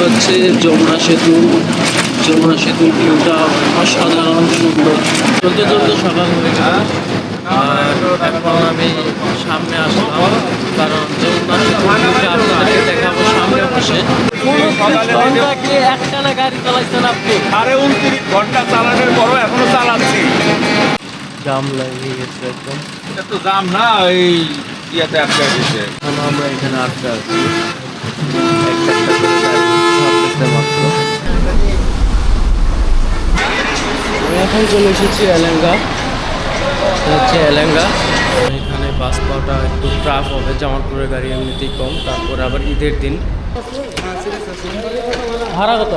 হচ্ছে যমুনা সেতু। যমুনা সেতুর ভিউটা অসাধারণ সুন্দর। চলতে চলতে সকাল হয়ে গেল আর এখন আমি সামনে আসলাম কারণ যমুনা সেতুর ভিউটা আপনাদেরকে দেখাবো সামনে বসে। একটানা গাড়ি চালাইছেন আপনি। সাড়ে উনত্রিশ ঘণ্টা চালানোর পরও এখনও চালাচ্ছি। জাম লাগিয়ে গেছে একদম। এটা তো দাম না এই ইয়েতে আটকে এখন আমরা এখানে আটকে আছি একটা একটা করে গাড়ি ছাড়তেছে মাত্র আমি এখন চলে এসেছি এলেঙ্গা। হচ্ছে এলেঙ্গা। এখানে বাস পাওয়াটা একটু ট্রাফ হবে, জামালপুরের গাড়ি এমনিতেই কম, তারপরে আবার ঈদের দিন। ভাড়া কত?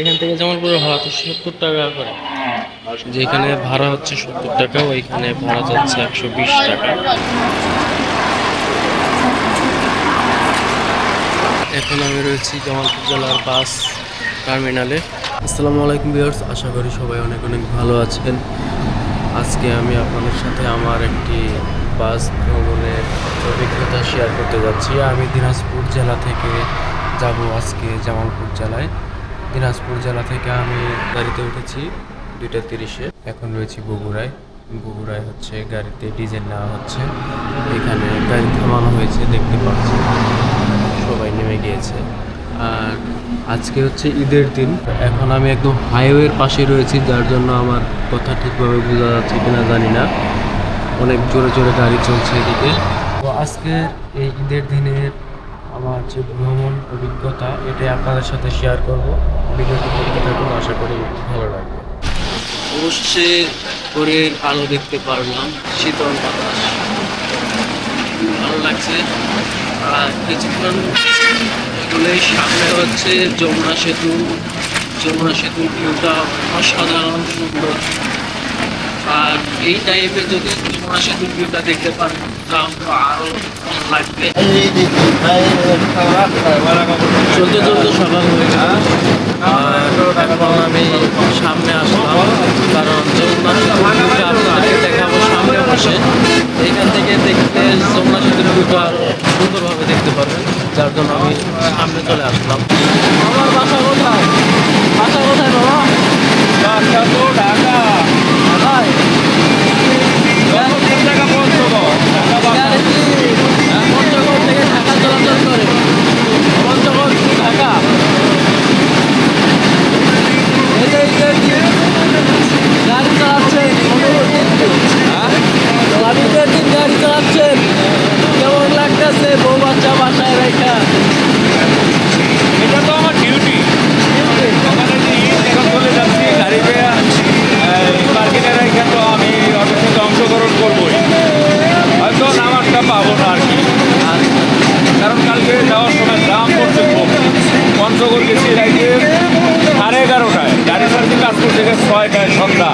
এখান থেকে জামালপুরের ভাড়া তো সত্তর টাকা করে। যেখানে ভাড়া হচ্ছে সত্তর টাকা, ওইখানে ভাড়া যাচ্ছে একশো বিশ টাকা। এখন আমি রয়েছি জামালপুর জেলার বাস টার্মিনালে। আসসালামু আলাইকুম ভিউয়ার্স, আশা করি সবাই অনেক অনেক ভালো আছেন। আজকে আমি আপনাদের সাথে আমার একটি বাস ভ্রমণের অভিজ্ঞতা শেয়ার করতে যাচ্ছি। আমি দিনাজপুর জেলা থেকে যাব আজকে জামালপুর জেলায়। দিনাজপুর জেলা থেকে আমি গাড়িতে উঠেছি দুইটা তিরিশে, এখন রয়েছি বগুড়ায়। বগুড়ায় হচ্ছে গাড়িতে ডিজেল নেওয়া হচ্ছে। এখানে গাড়ি থামানো হয়েছে, দেখতে পাচ্ছি সবাই নেমে গিয়েছে। আর আজকে হচ্ছে ঈদের দিন। এখন আমি একদম হাইওয়ের পাশে রয়েছি, যার জন্য আমার কথা ঠিকভাবে বোঝা যাচ্ছে কিনা জানি না। অনেক জোরে জোরে গাড়ি চলছে এদিকে। তো আজকের এই ঈদের দিনের আমার যে ভ্রমণ অভিজ্ঞতা, এটাই আপনাদের সাথে শেয়ার করব। ভিডিওটি দেখতে থাকুন, আশা করি ভালো লাগবে। অবশ্যই করে আলো দেখতে পারলাম, শীতল বাতাস। ভালো লাগছে? আর কিছুক্ষণ এগুলোই সামনে হচ্ছে যমুনা সেতু। যমুনা সেতুর ভিউটা অসাধারণ সুন্দর। আর এই টাইপে যদি যমুনা সেতুর ভিউটা দেখতে পান তাহলে আরও ভালো লাগবে। চলতে চলতে সকাল হয়ে আর এখন আমি সামনে আসলাম, কারণ যমুনা সেতুর ভিউটা আপনাদেরকে দেখাবো এখান থেকে দেখতে যমুনা সেতুর আরও সুন্দরভাবে দেখতে পারবেন যার জন্য আমি সামনে চলে আসলাম। আমার বাসা কোথায়? বাসা কোথায় বাবা? বাসা তো ঢাকা ঢাকায় তিন টাকা পঞ্চগড় ঢাকা বাস গাড়ি কি পঞ্চগড় থেকে ঢাকা চলাচল করে পঞ্চগড় to ঢাকা এই যে এই যে গাড়ি চালাচ্ছেন গাড়িতে দিন গাড়ি চালাচ্ছেন কেমন লাগতেছে বউ বাচ্চা বাসায় রেখা এটা তো আমার ডিউটি ওখানে যে ঈদ এখন চলে যাচ্ছি গাড়িতে পার্কিংয়ে রেখে তো আমি অফিসে অংশগ্রহণ করবোই হয়তো নামাজটা পাবো না আর কি কারণ কালকে যাওয়ার সময় দাম পড়ছে খুব পঞ্চগড় গেছি রাইতে সাড়ে এগারোটায় গাড়ি সার্ভিস কাজ করতে গেছে ছয়টায় সন্ধ্যা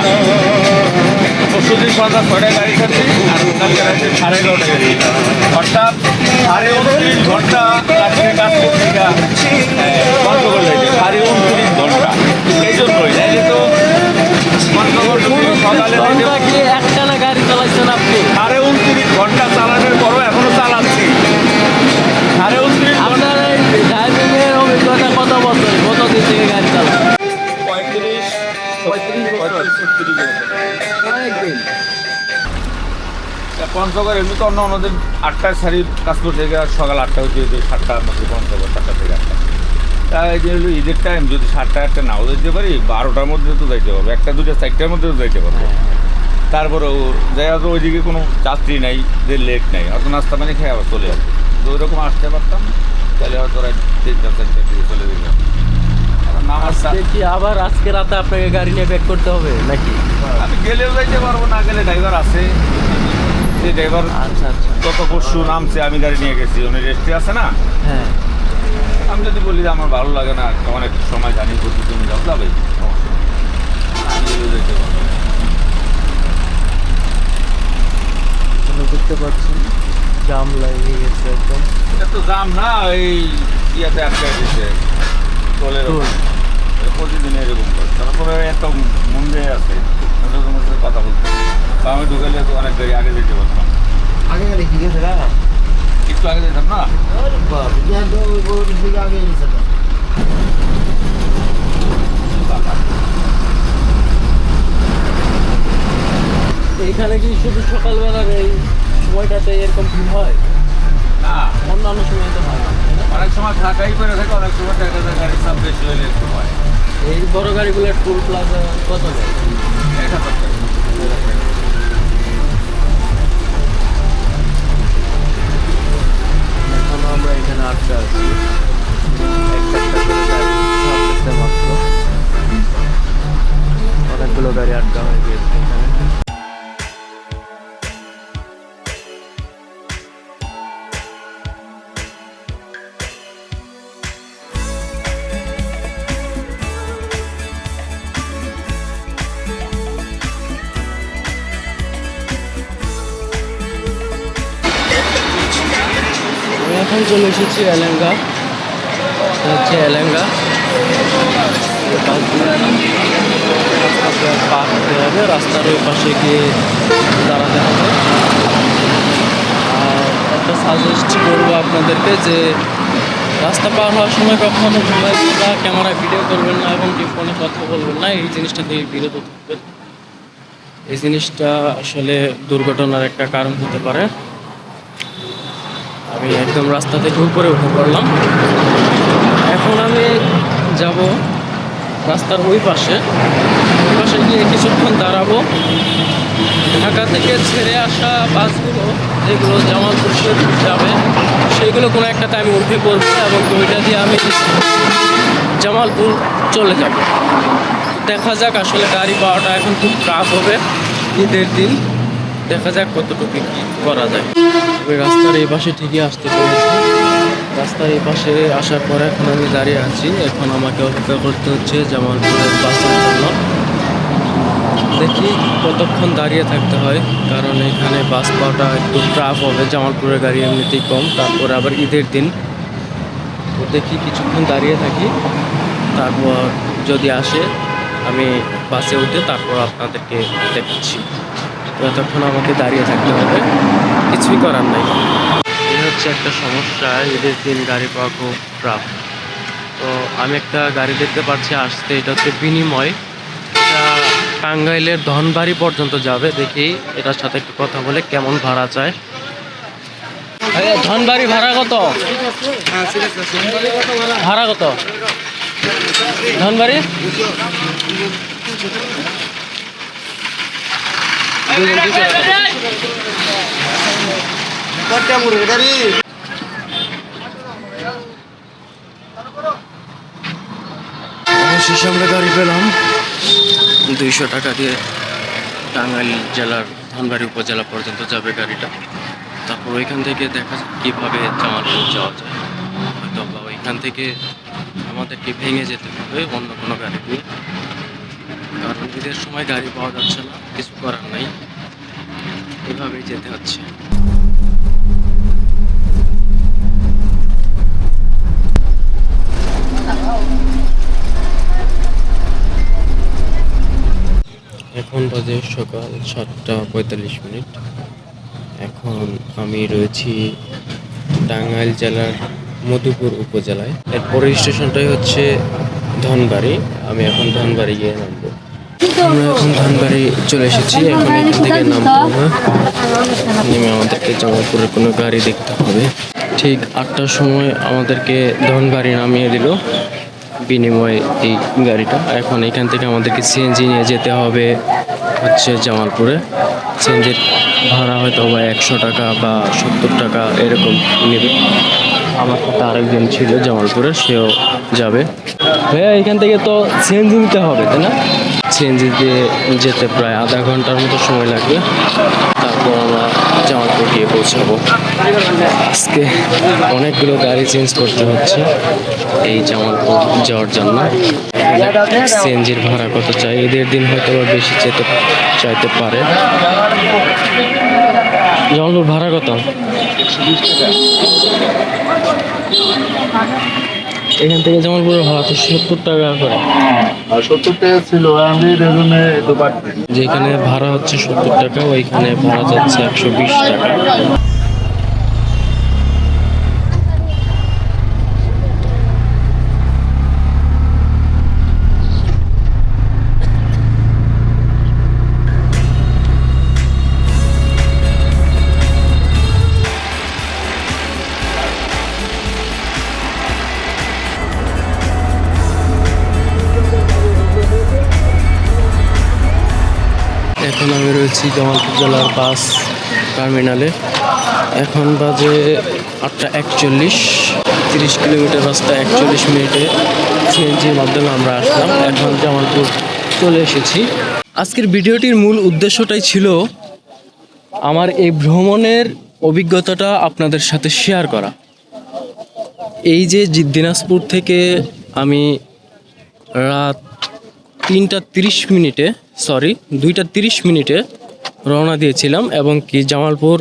পরশুদিন সন্ধ্যা ছয়টায় গাড়ি ছাড়ছি আর কালকে রাইতে সাড়ে এগারোটায় অর্থাৎ সাড়ে উনত্রিশ ঘণ্টা কাছে কাজ করতে গিয়ে পঞ্চগড় যাইতে সাড়ে উনত্রিশ ঘণ্টা। এই জন্যই যাইলে তো? সকালে যাইতে ঘণ্টা একটানা গাড়ি চালাইছেন আপনি? সাড়ে উনত্রিশ ঘণ্টা চালানোর পরও এখনও চালাচ্ছি। সাড়ে উনত্রিশ আপনার এই অভিজ্ঞতা কত বছর কত দিন থেকে গাড়ি চালান পঁয়ত্রিশ পঁয়ত্রিশ পঁয়ত্রিশ ছত্রিশ অনেকদিন পঞ্চগড় এমনি তো অন্য অন্যদিন আটটায় শাড়ি কাজ করতে গিয়ে সকাল আটটা হচ্ছে যে সাতটার মধ্যে পঞ্চগড় সাতটা থেকে আটটা। তা এই যে হলো ঈদের টাইম যদি সাতটা আটটা নাও যেতে পারি বারোটার মধ্যে তো যাইতে পারব একটা দুটো চারটার মধ্যে তো যাইতে পারব। তারপরেও যাই হয়তো ওইদিকে কোনো যাত্রী নাই যে লেট নাই হয়তো নাস্তা পানি খেয়ে আবার চলে যাবে তো ওইরকম আসতে পারতাম তাহলে হয়তো রাত তিনটা চারটার দিকে চলে যেতাম। কি আবার আজকে রাতে আপনাকে গাড়ি নিয়ে ব্যাক করতে হবে নাকি? আমি গেলেও যাইতে পারব না গেলে ড্রাইভার আছে। যে ড্রাইভার আচ্ছা আচ্ছা। গত পরশু নামছে আমি গাড়ি নিয়ে গেছি উনি রেস্টে আছে না? হ্যাঁ। আমি যদি বলি যে আমার ভালো লাগে না অনেক সময় জানি বলছি তুমি যাও যাবে? দেখতে পাচ্ছেন জাম লাগিয়ে গেছে একদম। এটা তো দাম না এই ইয়েতে আটকে টোলের টোল। প্রতিদিন এরকম করে তারপরে এত মন্দে আছে কথা বলতে আমি ঢুকালে তো অনেক গাড়ি আগে যেতে পারতাম আগে গেলে কি গেছে একটু আগে যেতাম না? এইখানে কি শুধু সকালবেলার এই সময়টাতে এরকম ভিড় হয়? না। অন্যান্য সময় তো হয় না অনেক সময় ফাঁকাই করে থাকে অনেক সময় যায় গাড়ির চাপ বেশি হলে একটু হয়। এই বড় গাড়িগুলোর টুল প্লাজা কত যায় এক হাজার টাকা আমরা এখানে আটকে আছি একটা একটা করে গাড়ি ছাড়তেছে মাত্র অনেকগুলো গাড়ি আটকা হয়ে গিয়েছে এখানে এখন চলে এসেছি এলেঙ্গা। হচ্ছে এলেঙ্গা। পার হতে হবে, রাস্তার ওই পাশে গিয়ে দাঁড়াতে হবে। আর একটা সাজেস্ট করব আপনাদেরকে যে, রাস্তা পার হওয়ার সময় কখনো মোবাইল বা ক্যামেরা ভিডিও করবেন না এবং কি ফোনে কথা বলবেন না, এই জিনিসটা থেকে বিরত থাকবেন। এই জিনিসটা আসলে দুর্ঘটনার একটা কারণ হতে পারে। আমি একদম রাস্তা থেকে উপরে উঠে পড়লাম। এখন আমি যাব রাস্তার ওই পাশে। ওই পাশে গিয়ে কিছুক্ষণ দাঁড়াবো। ঢাকা থেকে ছেড়ে আসা বাসগুলো, যেগুলো জামালপুর যাবে সেইগুলো কোনো একটাতে আমি উঠে পড়ব এবং ওইটা দিয়ে আমি জামালপুর চলে যাব। দেখা যাক আসলে গাড়ি পাওয়াটা এখন খুব টাফ হবে ঈদের দিন। দেখা যাক কতটুকু কি করা যায়। তবে রাস্তার এই পাশে ঠিকই আসতে পেরেছি। রাস্তার এই পাশে আসার পরে এখন আমি দাঁড়িয়ে আছি। এখন আমাকে অপেক্ষা করতে হচ্ছে জামালপুরের বাসের জন্য। দেখি কতক্ষণ দাঁড়িয়ে থাকতে হয়, কারণ এখানে বাস পাওয়াটা একটু ট্রাফ হবে। জামালপুরের গাড়ি এমনিতেই কম, তারপর আবার ঈদের দিন। তো দেখি কিছুক্ষণ দাঁড়িয়ে থাকি। তারপর যদি আসে, আমি বাসে উঠে তারপর আপনাদেরকে দেখাচ্ছি। তো এতক্ষণ আমাকে দাঁড়িয়ে থাকতে হবে। কিছুই করার নাই। এই হচ্ছে একটা সমস্যা ঈদের দিন গাড়ি পাওয়া খুব ট্রাফ তো আমি একটা গাড়ি দেখতে পাচ্ছি আসতে এটা হচ্ছে বিনিময়। এটা টাঙ্গাইলের ধনবাড়ি পর্যন্ত যাবে দেখি এটার সাথে একটু কথা বলে কেমন ভাড়া চায়। ধনবাড়ি ভাড়া কত? ভাড়া কত? ধনবাড়ি? অবশেষে আমরা গাড়ি পেলাম। দুইশো টাকা দিয়ে টাঙ্গাইল জেলার ধনবাড়ি উপজেলা পর্যন্ত যাবে গাড়িটা। তারপর ওইখান থেকে দেখা কীভাবে জামালপুর যাওয়া যায়। হয়তো বা ওইখান থেকে আমাদেরকে ভেঙে যেতে হবে অন্য কোনো গাড়ি দিয়ে কারণ ঈদের সময় গাড়ি পাওয়া যাচ্ছে না। কিছু করার নাই। এভাবেই যেতে হচ্ছে। এখন বাজে সকাল সাতটা পঁয়তাল্লিশ মিনিট। এখন আমি রয়েছি টাঙ্গাইল জেলার মধুপুর উপজেলায়। এর পরের স্টেশনটাই হচ্ছে ধনবাড়ি। আমি এখন ধনবাড়ি গিয়ে নামবো। আমরা এখন ধনবাড়ি চলে এসেছি। এখন এখান থেকে নামবো আমরা। নেমে আমাদেরকে জামালপুরের কোনো গাড়ি দেখতে হবে। ঠিক আটটার সময় আমাদেরকে ধনবাড়ি নামিয়ে দিল। বিনিময়ে এই গাড়িটা। এখন এখান থেকে আমাদেরকে সিএনজি নিয়ে যেতে হবে হচ্ছে জামালপুরে। সিএনজির ভাড়া হয়তো বা একশো টাকা বা সত্তর টাকা এরকম নেবে। আমার সাথে আরেকজন ছিল জামালপুরে সেও যাবে। ভাইয়া এখান থেকে তো সিএনজি নিতে হবে তাই না? সিএনজি দিয়ে যেতে প্রায় আধা ঘণ্টার মতো সময় লাগবে। তারপর আমরা জামালপুর গিয়ে পৌঁছাবো। আজকে অনেকগুলো গাড়ি চেঞ্জ করতে হচ্ছে এই জামালপুর যাওয়ার জন্য। সিএনজির ভাড়া কত চাই? ঈদের দিন হয়তো বা বেশি যেতে চাইতে পারে। জামালপুর ভাড়া কত? এখান থেকে জামালপুরের ভাড়া তো সত্তর টাকা করে। সত্তর টাকা ছিল আমি রেজনে যেখানে ভাড়া হচ্ছে সত্তর টাকা ওইখানে ভাড়া যাচ্ছে একশো বিশ টাকা। রয়েছি জামালপুর জেলার বাস টার্মিনালে। এখন বাজে আটটা একচল্লিশ, তিরিশ কিলোমিটার রাস্তা একচল্লিশ মিনিটে সিএনজির মাধ্যমে আমরা আসলাম। এখন জামালপুর চলে এসেছি। আজকের ভিডিওটির মূল উদ্দেশ্যটাই ছিল আমার এই ভ্রমণের অভিজ্ঞতাটা আপনাদের সাথে শেয়ার করা। এই যে দিনাজপুর থেকে আমি রাত তিনটা তিরিশ মিনিটে সরি দুইটা তিরিশ মিনিটে রওনা দিয়েছিলাম এবং কি জামালপুর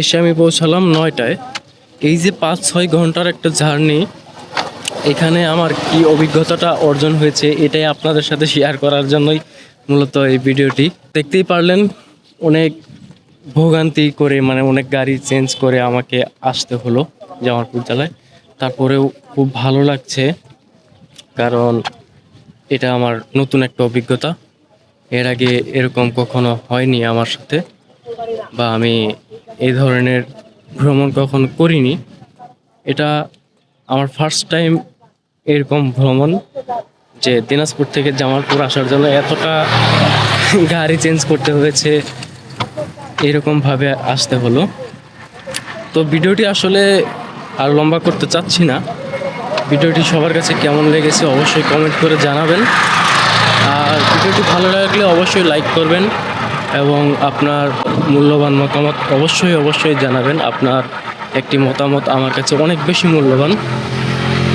এসে আমি পৌঁছালাম নয়টায়। এই যে পাঁচ, ছয় ঘণ্টার একটা জার্নি, এখানে আমার কি অভিজ্ঞতাটা অর্জন হয়েছে এটাই আপনাদের সাথে শেয়ার করার জন্যই মূলত এই ভিডিওটি। দেখতেই পারলেন, অনেক ভোগান্তি করে মানে অনেক গাড়ি চেঞ্জ করে আমাকে আসতে হলো জামালপুর জেলায়। তারপরেও খুব ভালো লাগছে, কারণ এটা আমার নতুন একটা অভিজ্ঞতা। এর আগে এরকম কখনো হয়নি আমার সাথে বা আমি এই ধরনের ভ্রমণ কখনো করিনি। এটা আমার ফার্স্ট টাইম এরকম ভ্রমণ যে দিনাজপুর থেকে জামালপুর আসার জন্য এতটা গাড়ি চেঞ্জ করতে হয়েছে এরকমভাবে আসতে হলো। তো ভিডিওটি আসলে আর লম্বা করতে চাচ্ছি না। ভিডিওটি সবার কাছে কেমন লেগেছে অবশ্যই কমেন্ট করে জানাবেন। আর ভিডিওটি ভালো লাগলে অবশ্যই লাইক করবেন এবং আপনার মূল্যবান মতামত অবশ্যই অবশ্যই জানাবেন। আপনার একটি মতামত আমার কাছে অনেক বেশি মূল্যবান।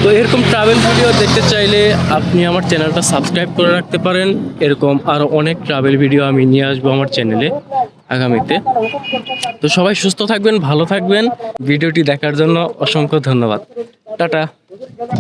তো এরকম ট্রাভেল ভিডিও দেখতে চাইলে আপনি আমার চ্যানেলটা সাবস্ক্রাইব করে রাখতে পারেন। এরকম আরও অনেক ট্রাভেল ভিডিও আমি নিয়ে আসব আমার চ্যানেলে আগামীতে। তো সবাই সুস্থ থাকবেন, ভালো থাকবেন। ভিডিওটি দেখার জন্য অসংখ্য ধন্যবাদ। টাটা।